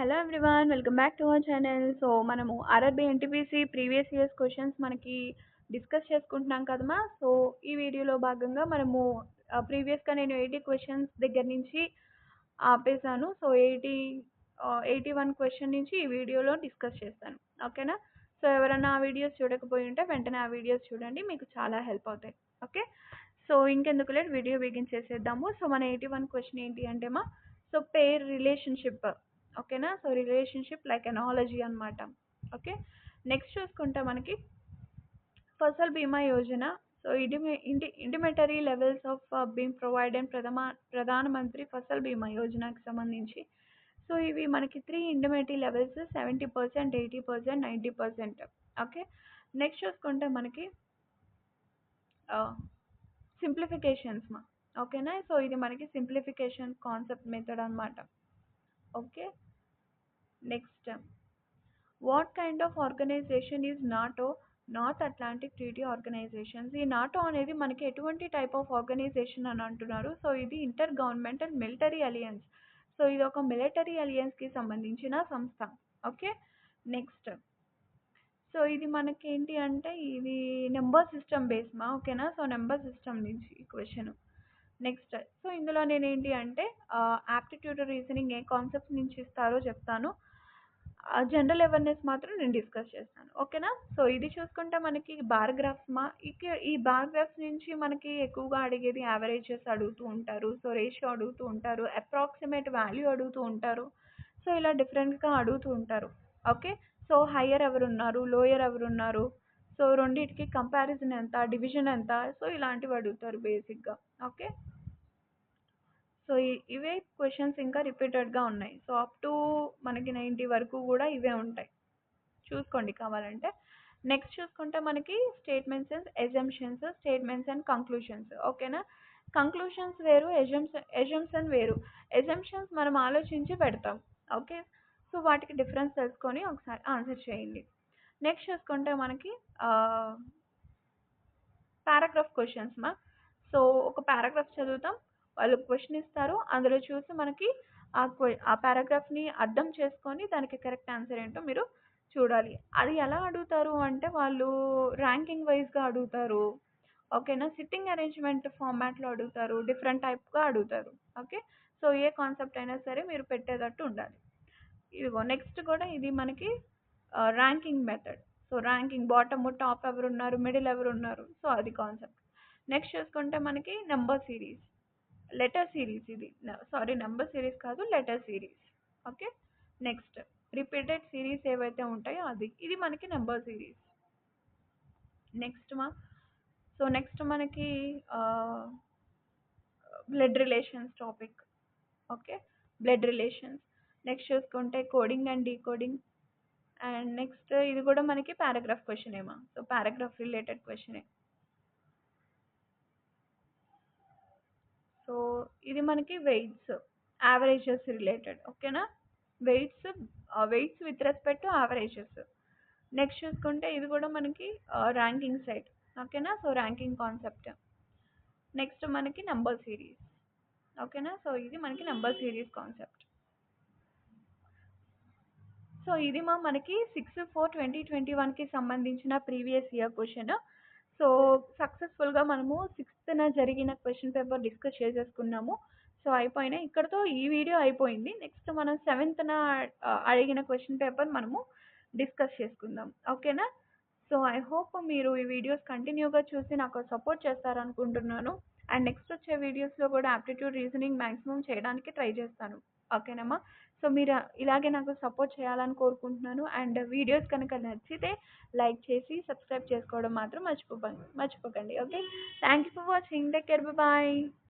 Hello everyone welcome back to our channel. So మనము RRB NTPC previous years questions మనకి discuss చేసుకుంటున్నాం కదమ్మా. So ఈ వీడియోలో భాగంగా మనము ప్రీవియస్గా నేను ఎయిటీ క్వశ్చన్స్ దగ్గర నుంచి ఆపేసాను so eighty eighty one question నుంచి ఈ వీడియోలో డిస్కస్ చేస్తాను. ఓకేనా? సో ఎవరైనా ఆ వీడియోస్ చూడకపోయి ఉంటే వెంటనే ఆ వీడియోస్ చూడండి మీకు చాలా హెల్ప్ అవుతాయి. ఓకే? సో ఇంకెందుకు లేదు వీడియో బిగిన్ చేసేద్దాము. సో మన ఎయిటీ వన్ క్వశ్చన్ ఏంటి అంటే మా సో పేర్ రిలేషన్షిప్. ఓకేనా? సో రిలేషన్షిప్ లైక్ ఎనాలజీ అనమాట ఓకే? నెక్స్ట్ చూసుకుంటే మనకి ఫసల్ బీమా యోజన. సో ఇంటిమే ఇంటి intermediary levels of beam provide and ప్రథమ ప్రధానమంత్రి ఫసల్ బీమా యోజనకి సంబంధించి. సో ఇవి మనకి three intermediary levels seventy percent eighty percent ninety percent. Okay? Next చూసుకుంటే మనకి సింప్లిఫికేషన్స్ మా. ఓకేనా? సో ఇది మనకి సింప్లిఫికేషన్ కాన్సెప్ట్ మెథడ్ అనమాట okay? Next what kind of organization is NATO North Atlantic Treaty Organizations ఈ నాటో అనేది మనకి ఎటువంటి టైప్ ఆఫ్ ఆర్గనైజేషన్ అని అంటున్నారు. సో ఇది inter governmental military alliance so ఇది ఒక మిలిటరీ అలియన్స్కి సంబంధించిన సంస్థ. ఓకే నెక్స్ట్ సో ఇది మనకి ఏంటి అంటే ఇది నెంబర్ సిస్టమ్ బేస్ మా. ఓకేనా సో నెంబర్ సిస్టమ్ నుంచి క్వశ్చన్ నెక్స్ట్ సో ఇందులో నేనేంటి అంటే యాప్టిట్యూడ్ రీజనింగ్ ఏ కాన్సెప్ట్స్ నుంచి ఇస్తారో చెప్తాను. జనరల్ అవేర్నెస్ మాత్రం నేను డిస్కస్ చేస్తాను. ఓకేనా సో ఇది చూసుకుంటే మనకి బార్గ్రాఫ్స్ మా? ఇక ఈ బార్గ్రాఫ్స్ నుంచి మనకి ఎక్కువగా అడిగేది యావరేజెస్ అడుగుతూ ఉంటారు. సో రేషియో అడుగుతూ ఉంటారు. అప్రాక్సిమేట్ వాల్యూ అడుగుతూ ఉంటారు. సో ఇలా డిఫరెంట్గా అడుగుతూ ఉంటారు. ఓకే సో హయ్యర్ ఎవరున్నారు? లోయర్ ఎవరున్నారు? సో రెండింటికి కంపారిజన్ ఎంత? డివిజన్ ఎంత? సో ఇలాంటివి అడుగుతారు బేసిక్గా ఓకే సో ఇవే క్వశ్చన్స్ ఇంకా రిపీటెడ్గా ఉన్నాయి. సో అప్ టు మనకి నైంటీ వరకు కూడా ఇవే ఉంటాయి. చూసుకోండి కావాలంటే. నెక్స్ట్ చూసుకుంటే మనకి statements and assumptions statements and conclusions ఓకేనా కంక్లూషన్స్ వేరు ఎజమ్స్ ఎజంప్షన్ వేరు. ఎజంప్షన్స్ మనం ఆలోచించి పెడతాం. ఓకే సో వాటికి డిఫరెన్స్ తెలుసుకొని ఒకసారి ఆన్సర్ చేయండి. నెక్స్ట్ చూసుకుంటే మనకి పారాగ్రాఫ్ క్వశ్చన్స్ మా. సో ఒక పారాగ్రాఫ్ చదువుతాం. వాళ్ళు క్వశ్చన్ ఇస్తారు అందులో చూసి మనకి ఆ క్వ ఆ పారాగ్రాఫ్ని అర్థం చేసుకొని దానికి కరెక్ట్ ఆన్సర్ ఏంటో మీరు చూడాలి. అది ఎలా అడుగుతారు అంటే వాళ్ళు ర్యాంకింగ్ వైజ్గా అడుగుతారు. ఓకేనా? సిట్టింగ్ అరేంజ్మెంట్ ఫార్మాట్లో అడుగుతారు. డిఫరెంట్ టైప్గా అడుగుతారు. ఓకే? సో ఏ కాన్సెప్ట్ అయినా సరే మీరు పెట్టేటట్టు ఉండాలి. ఇదిగో నెక్స్ట్ కూడా ఇది మనకి ranking method. So ranking bottom top ఎవరు ఉన్నారు మిడిల్ ఎవరు ఉన్నారు సో అది కాన్సెప్ట్. నెక్స్ట్ చూసుకుంటే మనకి నెంబర్ సిరీస్. లెటర్ సిరీస్ ఇది. సారీ నెంబర్ సిరీస్ కాదు letter series okay next repeated series ఏవైతే ఉంటాయో అది. ఇది మనకి నెంబర్ సిరీస్ నెక్స్ట్ మా. సో నెక్స్ట్ మనకి blood relations topic okay blood relations next చూసుకుంటే coding and decoding and next ఇది కూడా మనకి పారాగ్రాఫ్ క్వశ్చన్ ఏమా సో పారాగ్రాఫ్ రిలేటెడ్ క్వశ్చనే సో ఇది మనకి వెయిట్స్ యావరేజెస్ రిలేటెడ్ ఓకేనా? Weights weights with respect to averages next చూసుకుంటే ఇది కూడా మనకి uh, ర్యాంకింగ్ సైట్ ఓకేనా? సో ర్యాంకింగ్ కాన్సెప్ట్ నెక్స్ట్ మనకి నెంబర్ సిరీస్ ఓకేనా? సో ఇది మనకి నెంబర్ సిరీస్ కాన్సెప్ట్ సో ఇది మా మనకి సిక్స్ ఫోర్ ట్వంటీ ట్వంటీ వన్కి సంబంధించిన ప్రీవియస్ ఇయర్ క్వశ్చన్ సో సక్సెస్ఫుల్గా మనము సిక్స్త్న జరిగిన క్వశ్చన్ పేపర్ డిస్కస్ చేసేసుకున్నాము. సో అయిపోయినాయి. ఇక్కడతో ఈ వీడియో అయిపోయింది. నెక్స్ట్ మనం సెవెంత్న అడిగిన క్వశ్చన్ పేపర్ మనము డిస్కస్ చేసుకుందాం. ఓకేనా సో ఐ హోప్ మీరు ఈ వీడియోస్ కంటిన్యూగా చూసి నాకు సపోర్ట్ చేస్తారనుకుంటున్నాను. అండ్ నెక్స్ట్ వచ్చే వీడియోస్లో కూడా యాప్టిట్యూడ్ రీజనింగ్ మ్యాక్సిమం చేయడానికి ట్రై చేస్తాను. ఓకేనమ్మా సో మీరు ఇలాగే నాకు సపోర్ట్ చేయాలని కోరుకుంటున్నాను. అండ్ వీడియోస్ కనుక నచ్చితే లైక్ చేసి సబ్స్క్రైబ్ చేసుకోవడం మాత్రం మర్చిపోకండి మర్చిపోకండి. Okay? Thank you for watching. Take care. Bye.